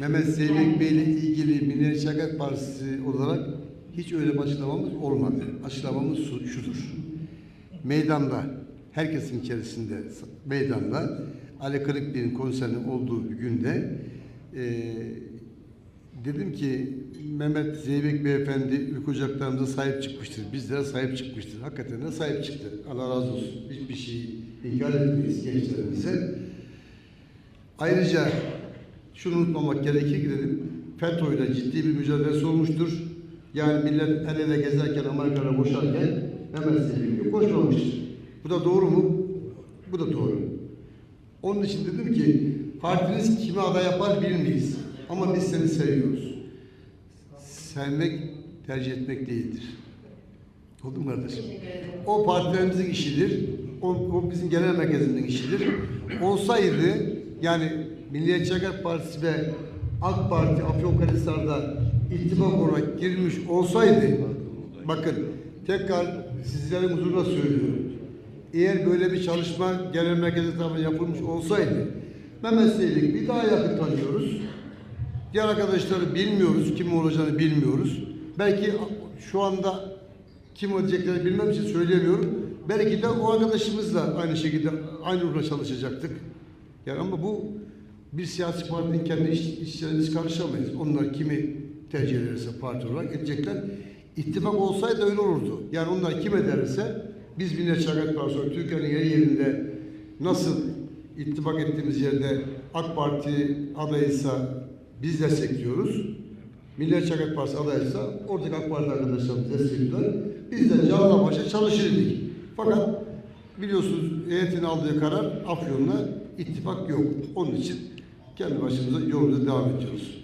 Mehmet Zeybek Bey ile ilgili Milliyetçi Hareket Partisi olarak hiç öyle açıklamamız olmadı. Açıklamamız şu- şudur. Meydanda, herkesin içerisinde meydanda Ali Kırıkbir'in konserinin olduğu bir günde eee, dedim ki Mehmet Zeybek Beyefendi ülke ocaklarımıza sahip çıkmıştır. Bizlere sahip çıkmıştır. Hakikaten de sahip çıktı. Allah razı olsun. Hiçbir şeyi inkar etmeyiz gençlerimize. Ayrıca şunu unutmamak gerekir ki dedim, FETÖ'yle ciddi bir mücadelesi olmuştur. Yani millet el ele gezerken, Amerika'da boşarken Mehmet Zeybek koşmamıştır. Bu da doğru mu? Bu da doğru. Onun için dedim ki, partiniz kimi aday yapar bilmeyiz. Ama biz seni seviyoruz. Sevmek, tercih etmek değildir. Oldu mu kardeşim? O partilerimizin işidir. O, o bizim genel merkezimizin işidir. Olsaydı yani Milliyetçi Hareket Partisi ve AK Parti Afyonkarahisar'da ittifak olarak girmiş olsaydı bakın tekrar sizlerin huzuruna söylüyorum. Eğer böyle bir çalışma genel merkezi tarafından yapılmış olsaydı Mehmet Seylik bir daha yakın tanıyoruz. Diğer arkadaşları bilmiyoruz, kim olacağını bilmiyoruz. Belki şu anda kim olacaklarını bilmem için söyleyemiyorum. Belki de o arkadaşımızla aynı şekilde aynı ruhla çalışacaktık. Yani ama bu bir siyasi partinin kendi iş, işlerine karışamayız. Onlar kimi tercih ederse parti olarak edecekler. İttifak olsaydı öyle olurdu. Yani onlar kim ederse biz Milliyetçi Hareket Partisi Türkiye'nin her yerinde nasıl ittifak ettiğimiz yerde AK Parti adayıysa biz destekliyoruz. Milliyetçi Hareket Partisi adayıysa oradaki AK Parti arkadaşlarımız destekliyorlar. Biz de canla başa çalışırdık. Fakat biliyorsunuz heyetin aldığı karar Afyon'la ittifak yok. Onun için kendi başımıza yolumuza devam ediyoruz.